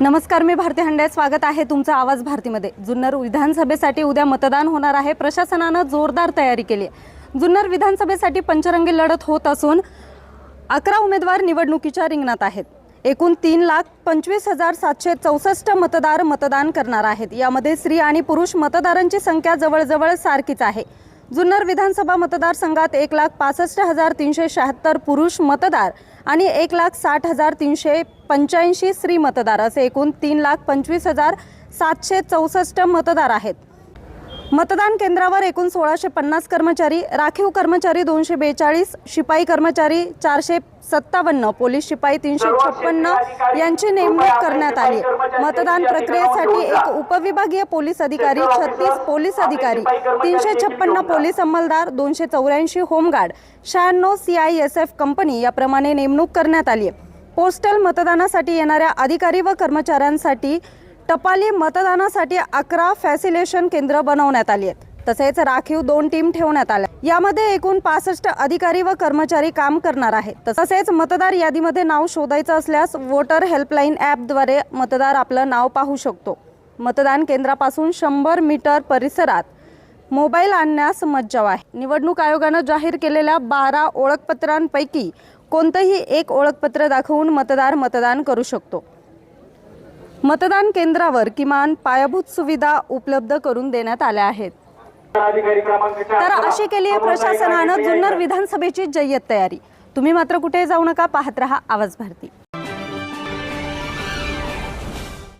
नमस्कार मी भारती हंडे. स्वागत आहे तुमचा आवाज भारतीमध्ये. जुन्नर विधानसभेसाठी उद्या मतदान होणार आहे. प्रशासनानं जोरदार तयारी केली आहे. जुन्नर विधानसभेसाठी पंचरंगी लढत होत असून अकरा उमेदवार निवडणुकीच्या रिंगणात आहेत. एकूण तीन लाख पंचवीस हजार सातशे चौसष्ट मतदार मतदान करणार आहेत. यामध्ये स्त्री आणि पुरुष मतदारांची संख्या जवळजवळ सारखीच आहे. जुन्नर विधानसभा मतदारसंघात एक लाख पासष्ट हजार तीनशे शहात्तर पुरुष मतदार आणि एक लाख साठ हजार तीनशे पंच्याऐंशी स्त्री मतदार असे एकूण तीन लाख पंचवीस हजार सातशे चौसष्ट मतदार आहेत. मतदान केंद्रावर एकूण सोळाशे पन्नास कर्मचारी राखीव कर्मचारी दोनशे बेचाळीस शिपाई कर्मचारी चारशे सत्तावन्न पोलीस शिपाई तीनशे छप्पन्न यांची नेमणूक करण्यात आली. मतदान प्रक्रियेसाठी एक उपविभागीय पोलीस अधिकारी छत्तीस पोलीस अधिकारी तीनशे छप्पन्न पोलीस अंमलदार दोनशे चौऱ्याऐंशी होमगार्ड शहाण्णव C I S F company याप्रमाणे नेमणूक करण्यात आली पोस्टल मतदानासाठी येणाऱ्या अधिकारी व कर्मचाऱ्यांसाठी टपाली मतदानासाठी अकरा फॅसिलेशन केंद्र बनवण्यात आली आहेत. तसेच राखीव दोन टीम ठेवण्यात आल्या. यामध्ये एकूण पासष्ट अधिकारी व कर्मचारी काम करणार आहेत. तसेच मतदार यादीमध्ये नाव शोधायचं असल्यास वोटर हेल्पलाईन ॲपद्वारे मतदार आपलं नाव पाहू शकतो. मतदान केंद्रापासून शंभर मीटर परिसरात मोबाईल आणण्यास मज्जाव आहे. निवडणूक आयोगानं जाहीर केलेल्या बारा ओळखपत्रांपैकी कोणतंही एक ओळखपत्र दाखवून मतदार मतदान करू शकतो. मतदान केंद्रावर किमान पायाभूत सुविधा उपलब्ध करून देण्यात आल्या आहेत. तर अशी केली आहे प्रशासनानं जुन्नर विधानसभेची जय्यत तयारी. तुम्ही मात्र कुठे जाऊ नका पाहत रहा आवाज भारती.